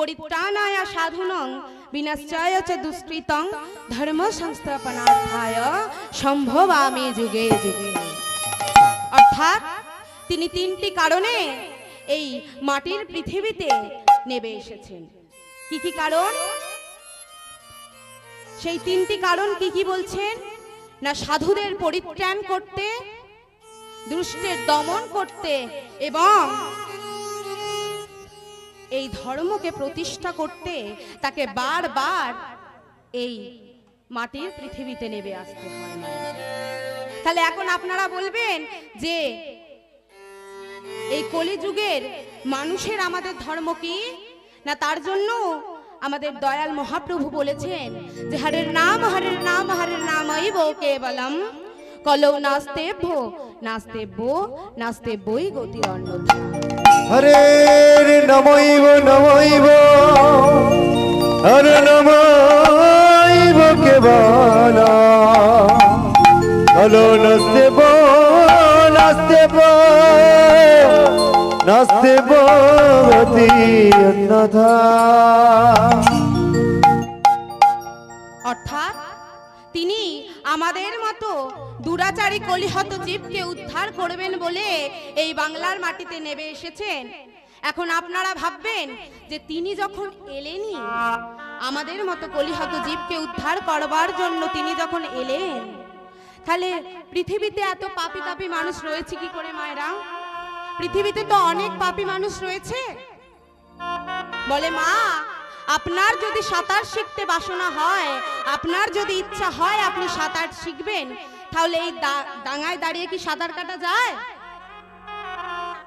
পরিত্রাণায় সাধুনং বিনাশ্চয় চ দুষ্কৃতং ধর্ম সংস্থাপনার্থায় সম্ভবামি যুগে যুগে। অর্থাৎ তিনি তিনটি কারণে এই মাটির পৃথিবীতে নেবে এসেছেন। কি কি কারণ? সেই তিনটি কারণ কি কি বলছেন? না সাধুদের পরিত্রাণ করতে, দুষ্টের দমন করতে এবং এই ধর্মকে প্রতিষ্ঠা করতে তাকে বারবার এই মাটির পৃথিবীতে নেবে আসতে। তাহলে এখন আপনারা বলবেন যে এই কলিযুগের মানুষের আমাদের ধর্ম কি? না তার জন্য আমাদের দয়াল মহাপ্রভু বলেছেন যে হরের নাম হরের নাম হরের নাম কেবলম। কলৌ নাস্তেভ্য নাস্তেভ্য, নাস্তেভ্যই গতির অন্যথা হরে নমইব নমইব হরে নমইব কেবল। হলো নস্তেব নাস্তেব নাস্তেব গতি অন্যথা অর্থাৎ তিনি আমাদের মতো দুরাচারী কলিহত জীবকে উদ্ধার করবেন বলে এই বাংলার মাটিতে নেবে এসেছেন। এখন আপনারা ভাববেন যে তিনি যখন এলেনি আমাদের মতো কলিহত জীবকে উদ্ধার করবার জন্য তিনি যখন এলেন, তাহলে পৃথিবীতে এত পাপি তাপি মানুষ রয়েছে কি করে মায়েরা? পৃথিবীতে তো অনেক পাপি মানুষ রয়েছে। বলে, মা আপনার যদি সাঁতার শিখতে বাসনা হয়, আপনার যদি ইচ্ছা হয় আপনি সাঁতার শিখবেন, তাহলে এই ডাঙায় দাঁড়িয়ে কি সাঁতার কাটা যায়?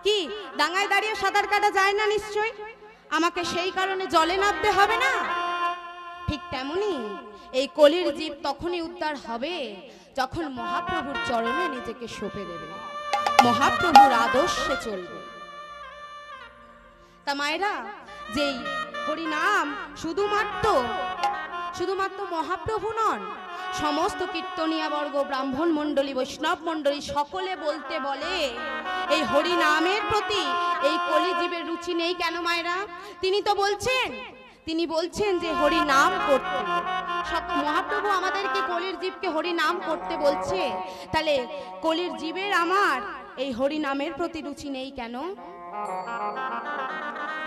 কি, ডাঙায় দাঁড়িয়ে সাঁতার কাটা যায় না নিশ্চয় আমাকে সেই কারণে জলে নামতে হবে না? ঠিক তেমনি এই কলির জীব তখনই উদ্ধার হবে যখন মহাপ্রভুর চরণে নিজেকে সঁপে দেবে। মহাপ্রভুর আদর্শে চলবে। তা মায়েরা, যেই হরিনাম, শুধুমাত্র শুধুমাত্র মহাপ্রভু নন, সমস্ত কীর্তনিয়া বর্গ, ব্রাহ্মণ মণ্ডলী, বৈষ্ণব মণ্ডলী সকলে বলতে বলে, এই হরি নামের প্রতি এই কলিজীবের রুচি নেই কেন মায়েরা? তিনি তো বলছেন, তিনি বলছেন যে হরি নাম করতে। সক- মহাপ্রভু আমাদেরকে কলির জীবকে হরি নাম করতে বলছে। তাহলে কলির জীবের আমার এই হরি নামের প্রতি রুচি নেই কেন?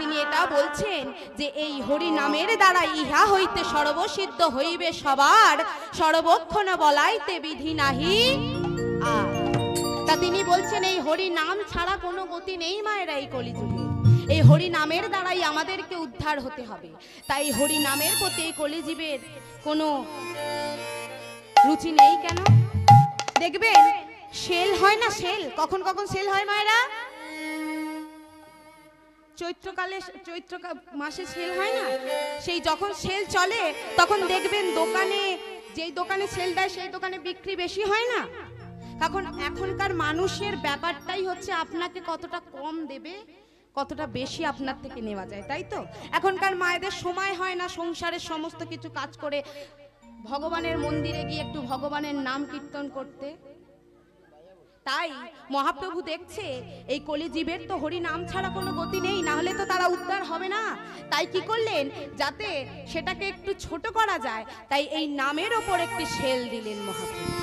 তিনি এটা বলছেন যে এই হরি নামের দ্বারা ইহা হইতে সর্বসিদ্ধ হইবে সবার, সর্বক্ষণ বলাইতে বিধি নাহি আর। তা তিনি বলছেন, এই হরি নাম ছাড়া কোনো গতি নেই মায়েরা এই কলিযুগে। এই হরি নামের দ্বারাই আমাদেরকে উদ্ধার হতে হবে। তাই হরি নামের প্রতি এই কলিজীবের কোনো রুচি নেই কেন? দেখবেন সেল হয় না সেল কখন কখন সেল হয় মায়েরা? চৈত্রকালে চৈত্র মাসে সেল হয় না? সেই যখন সেল চলে, তখন দেখবেন দোকানে যেই দোকানে সেল দেয়, সেই দোকানে বিক্রি বেশি হয় না? তখন এখনকার মানুষের ব্যাপারটাই হচ্ছে আপনাকে কতটা কম দেবে, কতটা বেশি আপনার থেকে নেওয়া যায়, তাই তো? এখনকার মায়েদের সময় হয় না সংসারের সমস্ত কিছু কাজ করে ভগবানের মন্দিরে গিয়ে একটু ভগবানের নাম কীর্তন করতে। তাই মহাপ্রভু দেখছে, এই কলিজীবের তো হরি নাম ছাড়া কোনো গতি নেই, না হলে তো তারা উদ্ধার হবে না। তাই কি করলেন? যাতে সেটাকে একটু ছোট করা যায়। তাই এই নামের ওপর একটি সেল দিলেন মহাপ্রভু।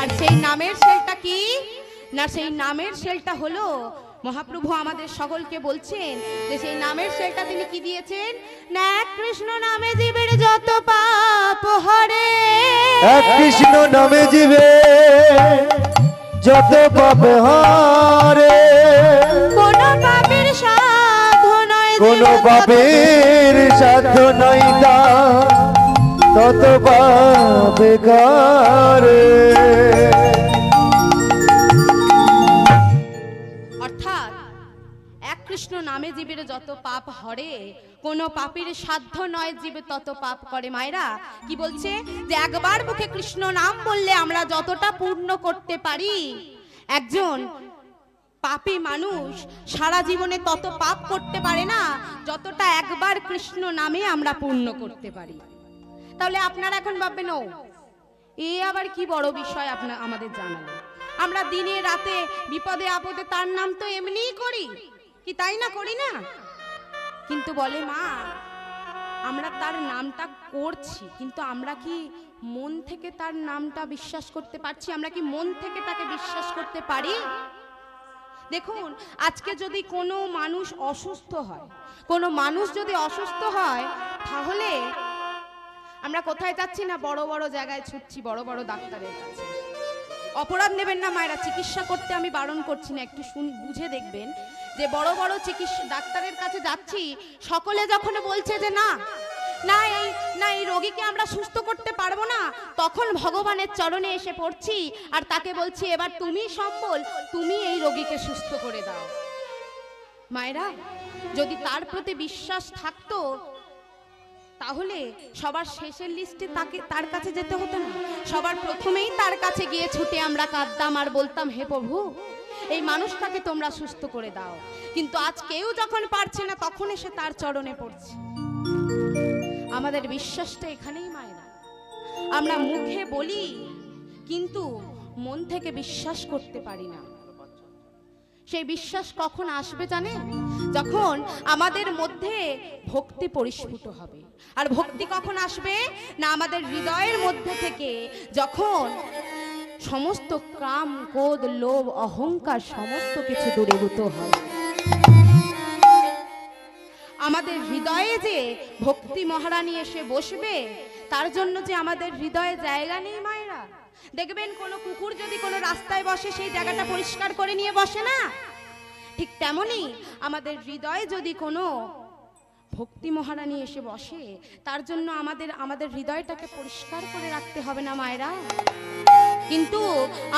আর সেই নামের সেলটা কি? না, সেই নামের সেলটা হলো মহাপ্রভু আমাদের সকলকে বলছেন যে সেই নামের সেলটা তিনি কি দিয়েছেন? না এক কৃষ্ণ নামে জীবের যত পাপ হরে। এক কৃষ্ণ নামে জীবে যত পাপ হারে। কোন পাপের সাধু নয় কোন পাপের সাধ্য নাই তা তত পাপে কারে। নামে জীবের যত পাপ হরে, কোন পাপের সাধ্য নয় জীবে তত পাপ করে। মায়েরা, কি বলছে? যে একবার মুখে কৃষ্ণ নাম বললে আমরা যতটা পূর্ণ করতে পারি। একজন পাপী মানুষ সারা জীবনে তত পাপ করতে পারে না, যতটা একবার কৃষ্ণ নামে আমরা পূর্ণ করতে পারি। তাহলে আপনারা এখন ভাববেন, ও, এ আবার কি বড় বিষয় আপনার আমাদের জানালো। আমরা দিনে রাতে বিপদে আপদে তার নাম তো এমনিই করি। কি তাই না করি না? কিন্তু বলে মা, আমরা তার নামটা করছি, কিন্তু আমরা কি মন থেকে তার নামটা বিশ্বাস করতে পারছি? আমরা কি মন থেকে তাকে বিশ্বাস করতে পারি? দেখুন, আজকে যদি কোনো মানুষ অসুস্থ হয়, কোনো মানুষ যদি অসুস্থ হয়, তাহলে আমরা কোথায় যাচ্ছি না? বড় বড় জায়গায় ছুটছি, বড় বড় ডাক্তারের কাছে। অপরাধ নেবেন না মায়েরা, চিকিৎসা করতে আমি বারণ করছি না। একটু শুন, বুঝে দেখবেন যে বড় বড় চিকিৎসা ডাক্তারের কাছে যাচ্ছি, সকলে যখন বলছে যে না না এই না এই রোগীকে আমরা সুস্থ করতে পারব না, তখন ভগবানের চরণে এসে পড়ছি আর তাকে বলছি, এবার তুমি সম্বল, তুমি এই রোগীকে সুস্থ করে দাও। মায়েরা, যদি তার প্রতি বিশ্বাস থাকতো, তাহলে সবার শেষের লিস্টে তাকে, তার কাছে যেতে হতো না। সবার প্রথমেই তার কাছে গিয়ে ছুটে আমরা কাঁদতাম আর বলতাম, হে প্রভু এই মানুষটাকে তোমরা সুস্থ করে দাও। কিন্তু আজ কেউ যখন পারছে না তখন এসে তার চরণে পড়ছে। আমাদের বিশ্বাসটা এখানেই মায়েরা। আমরা মুখে বলি, কিন্তু মন থেকে বিশ্বাস করতে পারি না। সেই বিশ্বাস কখন আসবে জানেন? যখন আমাদের মধ্যে ভক্তি পরিস্ফুট হবে। আর ভক্তি কখন আসবে? না আমাদের হৃদয়ের মধ্যে থেকে, যখন সমস্ত কাম, ক্রোধ, লোভ, অহংকার সমস্ত কিছু দূরীভূত হয়। আমাদের হৃদয়ে যে ভক্তি মহারানী এসে বসবে, তার জন্য যে আমাদের হৃদয়ে জায়গা নেই মায়েরা। দেখবেন কোনো কুকুর যদি কোনো রাস্তায় বসে, সেই জায়গাটা পরিষ্কার করে নিয়ে বসে না? ঠিক তেমনি আমাদের হৃদয়ে যদি কোনো ভক্তি মহারানী এসে বসে। তার জন্য আমাদের আমাদের হৃদয়টাকে পরিষ্কার করে রাখতে হবে না মায়েরা? কিন্তু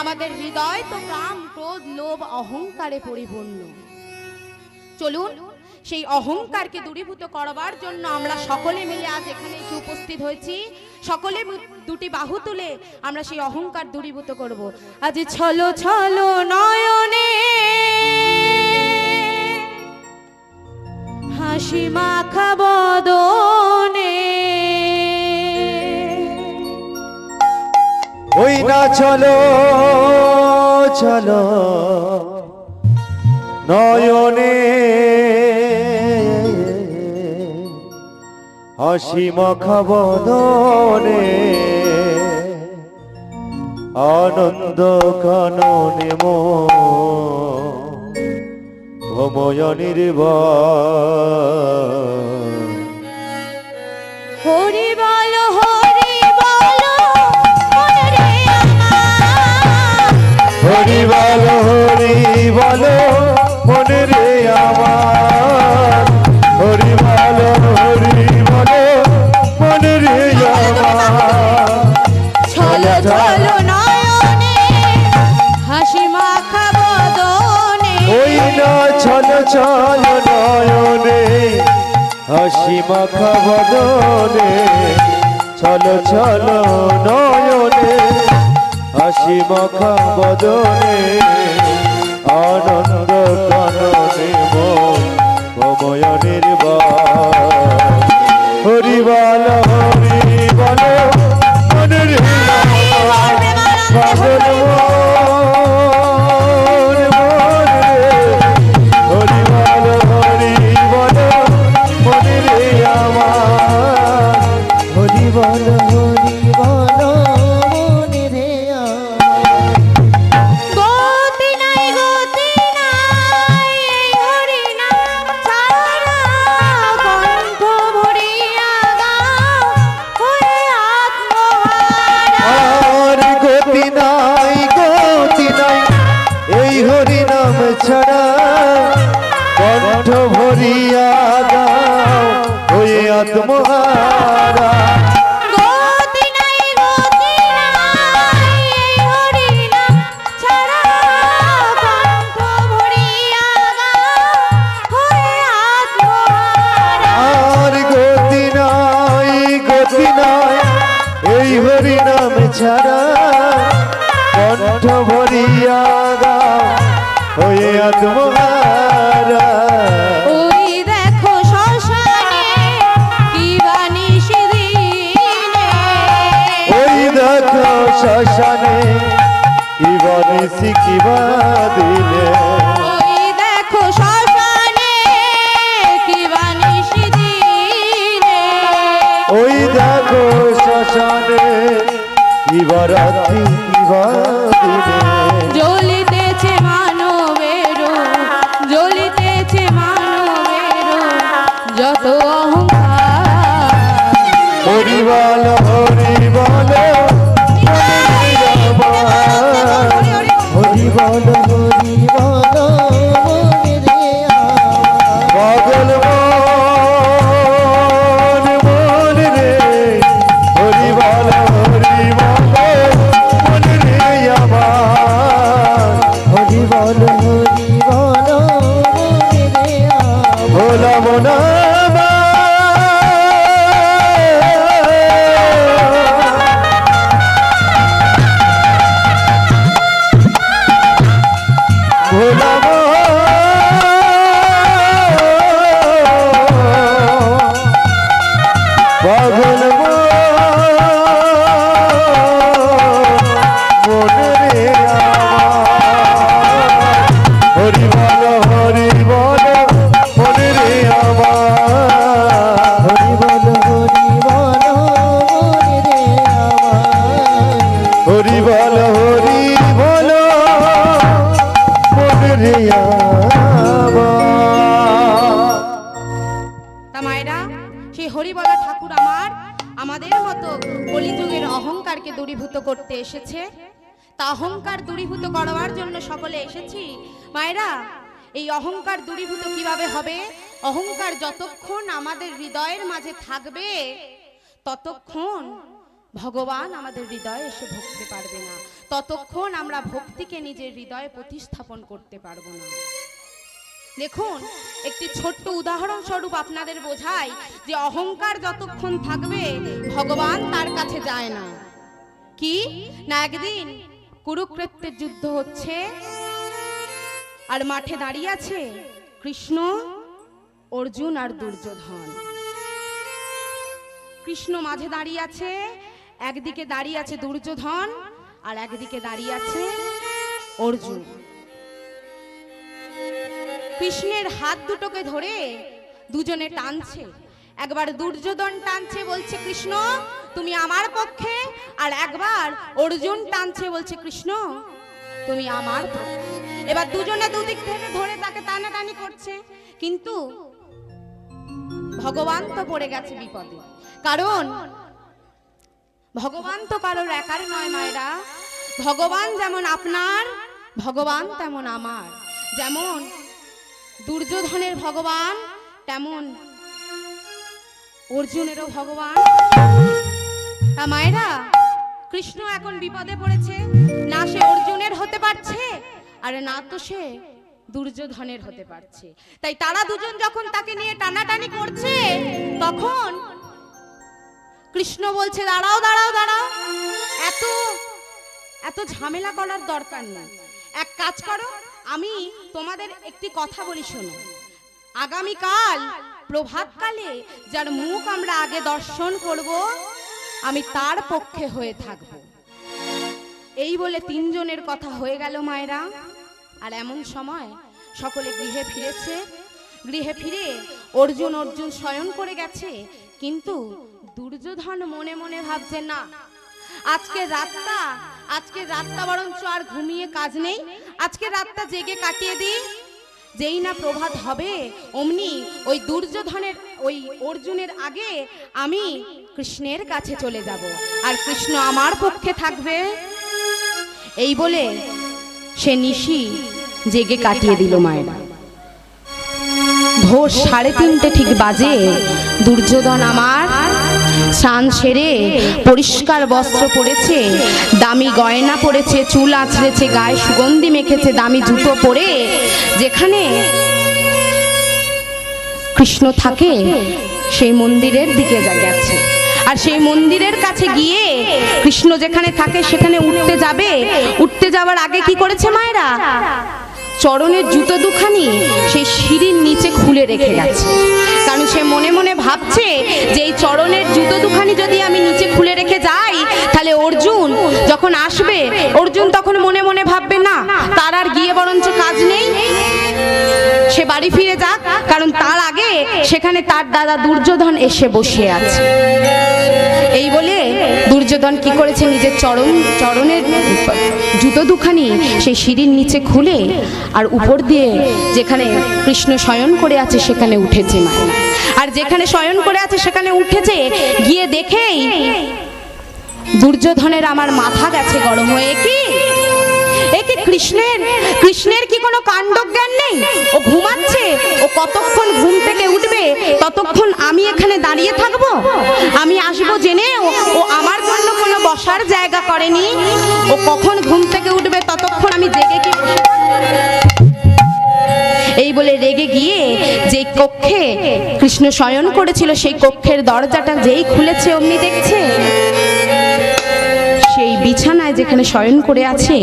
আমাদের হৃদয় তো কাম ক্রোধ, লোভ, অহংকারে পরিপূর্ণ। চলুন, সেই অহংকারকে দূরীভূত করবার জন্য আমরা সকলে মিলে আজ এখানে এসে উপস্থিত হয়েছি। সকলে দুটি বাহু তুলে আমরা সেই অহংকার দূরীভূত করব। আজ ছলো ছলো নয়নে হাসি মাখা বদনে। ওই না চলো চলো। নয়নে হাসি মাখা বদনে। আনন্দ কাননে মো ভময় বদনে চল চল নয়নে হাসি মখা বদনে আনন্দ রাত্রি জ্বলিতেছে মানবের জ্বলিতেছে মানবের যত অহংকার। হরিবল অহংকার দূরীভূত কীভাবে হবে? অহংকার যতক্ষণ আমাদের হৃদয়ের মাঝে থাকবে, ততক্ষণ ভগবান আমাদের হৃদয়ে এসে ভুগতে পারবে না। ততক্ষণ আমরা ভক্তিকে নিজের হৃদয়ে প্রতিস্থাপন করতে পারব না। দেখুন, একটি ছোট্ট উদাহরণ স্বরূপ আপনাদের বোঝাই যে অহংকার যতক্ষণ থাকবে, ভগবান তার কাছে যায় না। কি? না, একদিন কুরুক্ষেত্রের যুদ্ধ হচ্ছে। আর মাঠে দাঁড়িয়ে আছে কৃষ্ণ, অর্জুন আর দুর্যোধন। কৃষ্ণ মাঝে দাঁড়িয়ে আছে, একদিকে দাঁড়িয়ে আছে দুর্যোধন আর একদিকে দাঁড়িয়ে আছে অর্জুন। কৃষ্ণের হাত দুটোকে ধরে দুজনে টানছে। একবার দুর্যোধন টানছে বলছে, কৃষ্ণ, তুমি আমার পক্ষে। আর একবার অর্জুন টানছে বলছে, কৃষ্ণ, তুমি আমার পক্ষে। এবার দুজনে দুদিক থেকে ধরে তাকে টানাটানি করছে। কিন্তু ভগবান তো পড়ে গেছে বিপদে। কারণ ভগবান তো কারোর একার নয় মায়েরা। ভগবান যেমন আপনার, ভগবান তেমন আমার। যেমন দুর্যোধনের ভগবান, তেমন অর্জুনেরও ভগবান। তা মায়েরা, কৃষ্ণ এখন বিপদে পড়েছে। না সে অর্জুনের হতে পারছে আর না তো সে দুর্যোধনের হতে পারছে। তাই তারা দুজন যখন তাকে নিয়ে টানাটানি করছে, তখন কৃষ্ণ বলছে, দাঁড়াও দাঁড়াও দাঁড়াও। এত এত ঝামেলা করার দরকার নেই। এক কাজ করো, আমি তোমাদের একটি কথা বলি শোনো। আগামীকাল প্রভাতকালে যার মুখ আমরা আগে দর্শন করব, আমি তার পক্ষে হয়ে থাকব। এই বলে তিনজনের কথা হয়ে গেল মায়েরা। আর এমন সময় সকলে গৃহে ফিরেছে। গৃহে ফিরে অর্জুন অর্জুন শয়ন করে গেছে। কিন্তু দুর্যোধন মনে মনে ভাবছে, না, আজকে রাতটা আজকে রাতটা বরঞ্চ আর ঘুমিয়ে কাজ নেই। আজকে রাতটা জেগে কাটিয়ে দিই। যেই না প্রভাত হবে, অমনি ওই দুর্যোধনের, ওই অর্জুনের আগে আমি কৃষ্ণের কাছে চলে যাব। আর কৃষ্ণ আমার পক্ষে থাকবে। এই বলে সে নিশি জেগে কাটিয়ে দিল মায়েরা। ভোর সাড়ে তিনটে ঠিক বাজে, দুর্যোধন আমার স্নান সেরে পরিষ্কার বস্ত্র পরেছে, দামি গয়না পরেছে, চুল আঁচড়েছে, গায়ে সুগন্ধি মেখেছে, দামি জুতো পরে যেখানে কৃষ্ণ থাকে, সেই মন্দিরের দিকে গেছে। আর সেই মন্দিরের কাছে গিয়ে কৃষ্ণ যেখানে থাকে সেখানে উঠতে যাবে। উঠতে যাওয়ার আগে কি করেছে মায়েরা? চরণের জুতো দুখানি সেই সিঁড়ির নিচে খুলে রেখে গেছে। কারণ সে মনে মনে ভাবছে যে এই চরণের জুতো দুখানি যদি আমি নিচে খুলে রেখে যাই, তাহলে অর্জুন যখন আসবে, অর্জুন তখন মনে মনে ভাববে, না, তার আর গিয়ে বরঞ্চ কাজ নেই। সে বাড়ি ফিরে যাক, কারণ তার আগে সেখানে তার দাদা দুর্যোধন এসে বসে আছে। এই বলে দুর্যোধন কি করেছে? নিজের চরণ, চরণের জুতো দুখানি সেই সিঁড়ির নিচে খুলে আর উপর দিয়ে যেখানে কৃষ্ণ শয়ন করে আছে সেখানে উঠেছে মা আর যেখানে শয়ন করে আছে সেখানে উঠেছে, গিয়ে দেখেই দুর্যোধনের আমার মাথা গেছে গরম হয়ে। কি? একে কৃষ্ণের কৃষ্ণের কি কোনো কাণ্ডজ্ঞান নেই? ও ঘুমাচ্ছে, ও কতক্ষণ ঘুম থেকে উঠবে, ততক্ষণ আমি এখানে দাঁড়িয়ে থাকব? আমি আসব জেনে ও আমার জন্য কোনো বসার জায়গা করেনি? ও কখন ঘুম থেকে উঠবে, ততক্ষণ আমি জেগে কি এই বলে রেগে গিয়ে যে কক্ষে কৃষ্ণ শয়ন করেছিল, সেই কক্ষের দরজাটা যেই খুলেছে, অমনি দেখছে সেই বিছানায় যেখানে শয়ন করে আছে,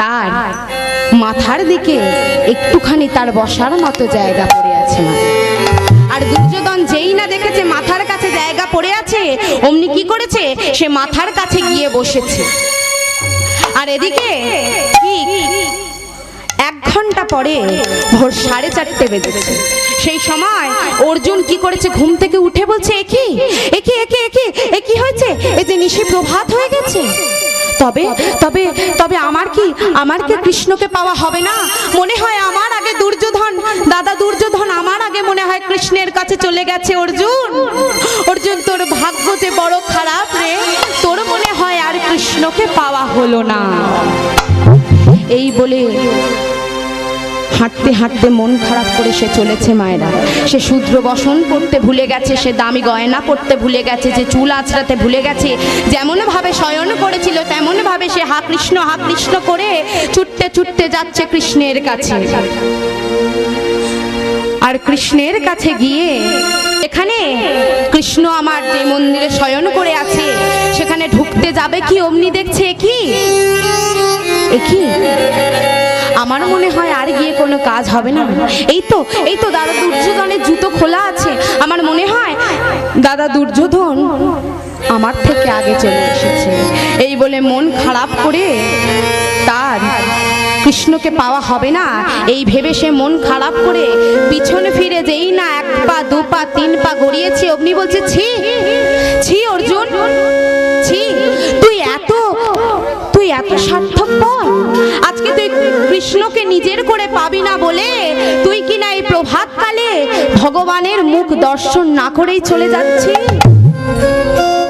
তার মাথার দিকে একটুখানি তার বসার মতো জায়গা পড়ে আছে মা। আর দুর্যোধন যেই না দেখেছে মাথার কাছে জায়গা পড়ে আছে, অমনি কি করেছে? সে মাথার কাছে গিয়ে বসেছে। আর এদিকে এক ঘণ্টা পরে ভোর সাড়ে চারটে বেজেছে। সেই সময় অর্জুন কি করেছে? ঘুম থেকে উঠে বলছে একই একই একই একই একই হয়েছে? যে নিশি প্রভাত হয়ে গেছে? তবে তবে তবে আমার কি আমার কি কৃষ্ণকে পাওয়া হবে না? মনে হয় আমার আগে দুর্যোধন, দাদা দুর্যোধন আমার আগে মনে হয় কৃষ্ণের কাছে চলে গেছে, অর্জুন। অর্জুন, তোর ভাগ্য যে বড় খারাপ রে, তোর মনে হয় আর কৃষ্ণকে পাওয়া হলো না। এই বলে হাঁটতে হাঁটতে মন খারাপ করে সে চলেছে মায়েরা। সে শূদ্র বসন পড়তে ভুলে গেছে, সে দামি গয়না পড়তে ভুলে গেছে, যে চুল আঁচড়াতে ভুলে গেছে। যেমন ভাবে শয়ন করেছিল, তেমন ভাবে সে হা কৃষ্ণ হা কৃষ্ণ করে ছুটতে ছুটতে যাচ্ছে কৃষ্ণের কাছে। আর কৃষ্ণের কাছে গিয়ে এখানে কৃষ্ণ আমার যে মন্দিরে শয়ন করে আছে, সেখানে ঢুকতে যাবে কি? অমনি দেখছে কি কি আমার মনে হয় আর গিয়ে কোনো কাজ হবে না। এই তো এই তো দাদা দুর্যোধনের জুতো খোলা আছে। আমার মনে হয় দাদা দুর্যোধন আমার থেকে আগে চলে এসেছে। এই বলে মন খারাপ করে তার কৃষ্ণকে পাওয়া হবে না। এই ভেবে সে মন খারাপ করে পিছনে ফিরে যেই না এক পা, দু পা, তিন পা গড়িয়েছে, অগ্নি বলছে, ছি ছি, অর্জুন। কৃষ্ণকে নিজের করে পাবি না বলে তুই কি না এই প্রভাতকালে ভগবানের মুখ দর্শন না করেই চলে যাচ্ছিস?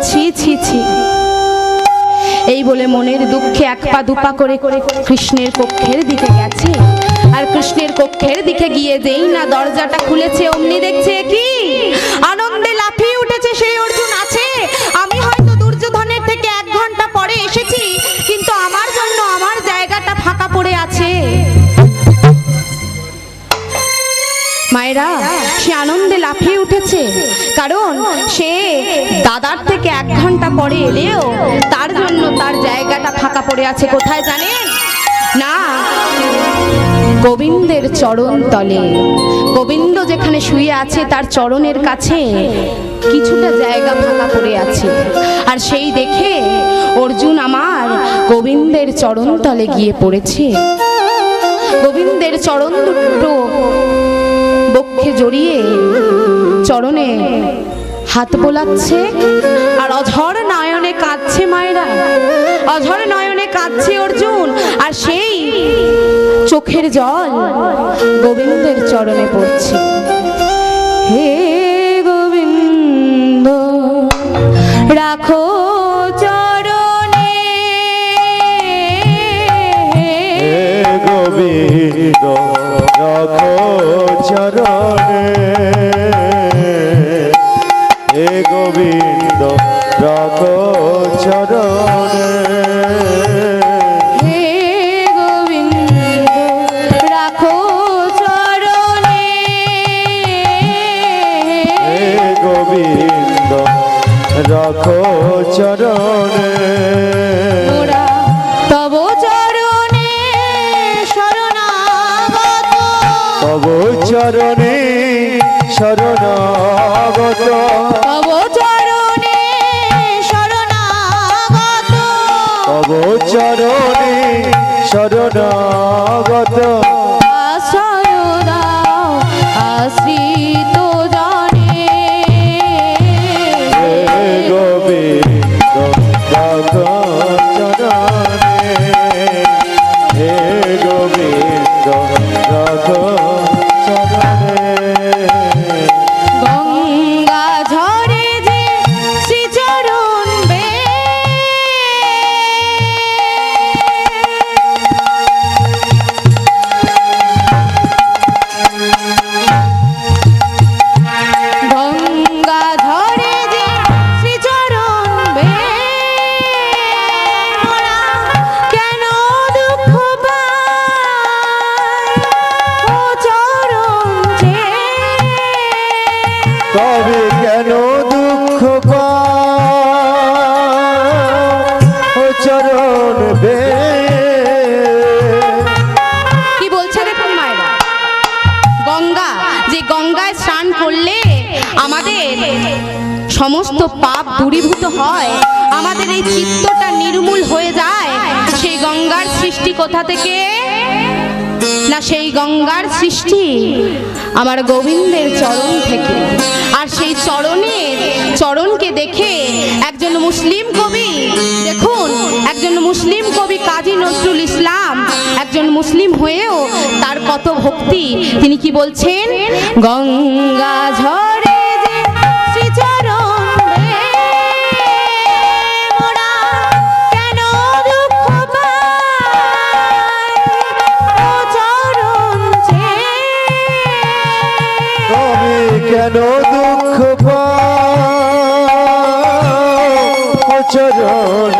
ছি ছি ছি। এই বলে মনের দুঃখে এক পা দুপা করে করে কৃষ্ণের কক্ষের দিকে গেছে। আর কৃষ্ণের কক্ষের দিকে গিয়ে যেই না দরজাটা খুলেছে, অমনি দেখছে কি? আনন্দে লাফিয়ে উঠেছে সেই অর্জুন। আছে। মায়েরা, সে আনন্দে লাফিয়ে উঠেছে। কারণ সে দাদার থেকে এক ঘণ্টা পরে এলেও তার জন্য তার জায়গাটা ফাঁকা পড়ে আছে। কোথায় জানেন? না। গোবিন্দের চরণ তলে। গোবিন্দ যেখানে শুয়ে আছে, তার চরণের কাছে কিছুটা জায়গা ফাঁকা পড়ে আছে। আর সেই দেখে অর্জুন আমার গোবিন্দের চরণ তলে গিয়ে পড়েছে। গোবিন্দের চরণ দুটো বক্ষে জড়িয়ে চরণে হাত বোলাচ্ছে। আর অঝর নয়নে কাঁদছে মায়েরা। অঝর নয়নে কাঁদছে অর্জুন। আর সেই চোখের জল গোবিন্দের চরণে পড়ছে। হে গোবিন্দ রাখো চরণে। হে গোবিন্দ রাখো চরণে। চরণে শরণাগত তব চরণে শরণাগত। তব চরণে শরণাগত আমার গোবিন্দের চরণ থেকে। আর সেই চরণের চরণকে দেখে একজন মুসলিম কবি, দেখুন, একজন মুসলিম কবি কাজী নজরুল ইসলাম, একজন মুসলিম হয়েও তার কত ভক্তি। তিনি কি বলছেন? গঙ্গা ঝরে কেন দুঃখ পাও? চরণ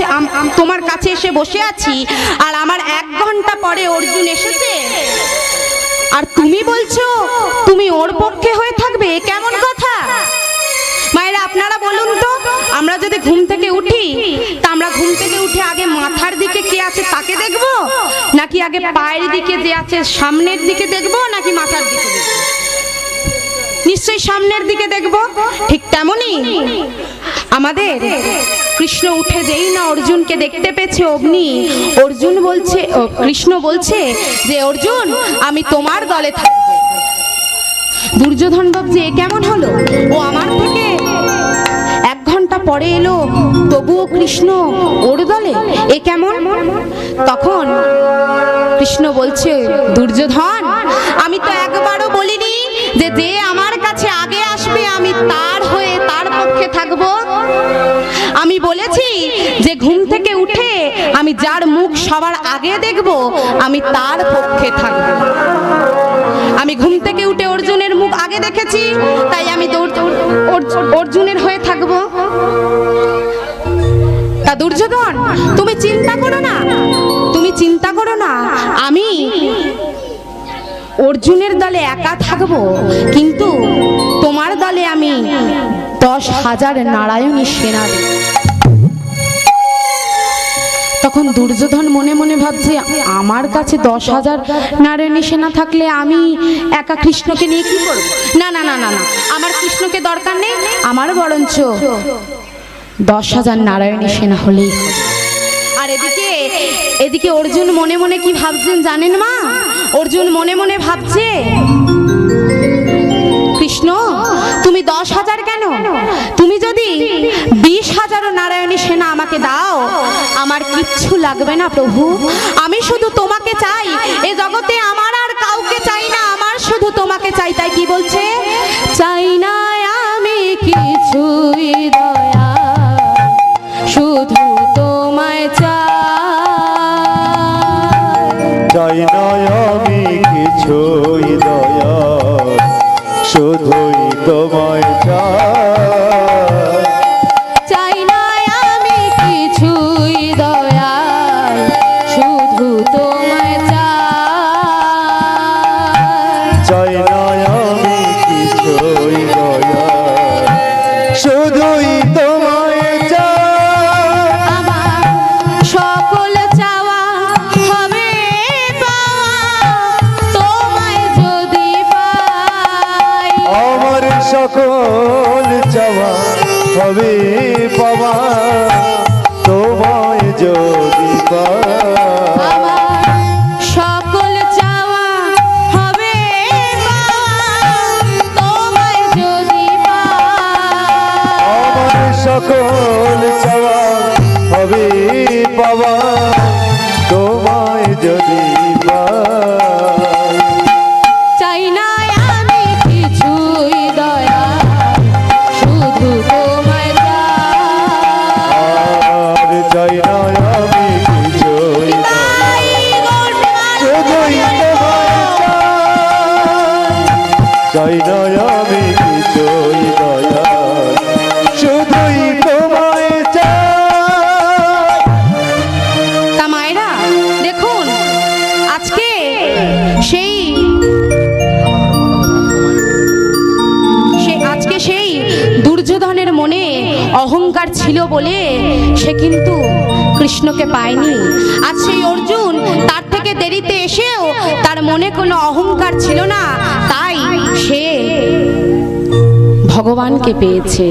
কাছে তোমার কাছে এসে বসে আছি, আর আমার এক ঘণ্টা পরে অর্জুন এসেছে। আর তুমি বলছো, তুমি ওর পক্ষে হয়ে থাকবে কেমন কথা? মায়েরা, আপনারা বলুন তো, আমরা যদি ঘুম থেকে উঠি, তা আমরা ঘুম থেকে উঠে আগে মাথার দিকে কে আছে তাকে দেখব? নাকি আগে পায়ের দিকে যে আছে সামনের দিকে দেখব, নাকি মাথার দিকে দেখব? নিশ্চয়ই সামনের দিকে দেখব? ঠিক তেমনই। আমাদের কৃষ্ণ উঠে যেই না অর্জুনকে দেখতে পেয়েছে অগ্নি, অর্জুন বলছে কৃষ্ণ বলছে যে, অর্জুন, আমি তোমার দলে থাকব। দুর্যোধন ভাবছে এ কেমন হলো? ও আমার থেকে এক ঘণ্টা পরে এলো, তবুও কৃষ্ণ, ওর দলে? এ কেমন? তখন কৃষ্ণ বলছে, দুর্যোধন, আমি তো একবারও বলিনি যে যে আমার কাছে আগে আসবে, আমি তার হয়ে তার পক্ষে থাকব। আমি বলেছি যে ঘুম থেকে উঠে আমি যার মুখ সবার আগে দেখব, আমি তার পক্ষে থাকব। আমি ঘুম থেকে উঠে অর্জুনের মুখ আগে দেখেছি, তাই আমি অর্জুনের হয়ে থাকব। তা দুর্যোধন, তুমি চিন্তা করো না। তুমি চিন্তা করো না। আমি অর্জুনের দলে একা থাকব, কিন্তু তোমার দলে আমি দশ হাজার নারায়ণী সেনা তখন দুর্যোধন মনে মনে ভাবছে, আমার কাছে দশ হাজার নারায়ণী সেনা থাকলে আমি একা কৃষ্ণকে নিয়ে কি করব? না না না না না, আমার কৃষ্ণকে দরকার নেই, আমার বরঞ্চ দশ হাজার নারায়ণী সেনা হলেই আর এদিকে এদিকে অর্জুন মনে মনে কি ভাবছেন জানেন মা? অর্জুন মনে মনে ভাবছে। কৃষ্ণ, তুমি দশ হাজার কেন? তুমি যদি বিশ হাজারও নারায়ণী সেনা আমাকে দাও, আমার কিচ্ছু লাগবে না প্রভু। আমি শুধু তোমাকে চাই, এ জগতে আমার আর কাউকে চাই না, আমার শুধু তোমাকে চাই, তাই কি বলছে? চাই না আমি কিছুই দয়া, শুধু তোমায় চাই। চাই না শুধুই নয় আমি কিছুই দয়া শুধুই তোমায় চাই। তা মায়েরা, দেখুন, আজকে সেই সে, আজকে সেই দুর্যোধনের মনে অহংকার ছিল বলে সে কিন্তু কৃষ্ণকে পায়নি। আজ সেই অর্জুন তার থেকে দেরিতে এসেও তার মনে কোনো অহংকার ছিল না। ভগবানকে পেয়েছে।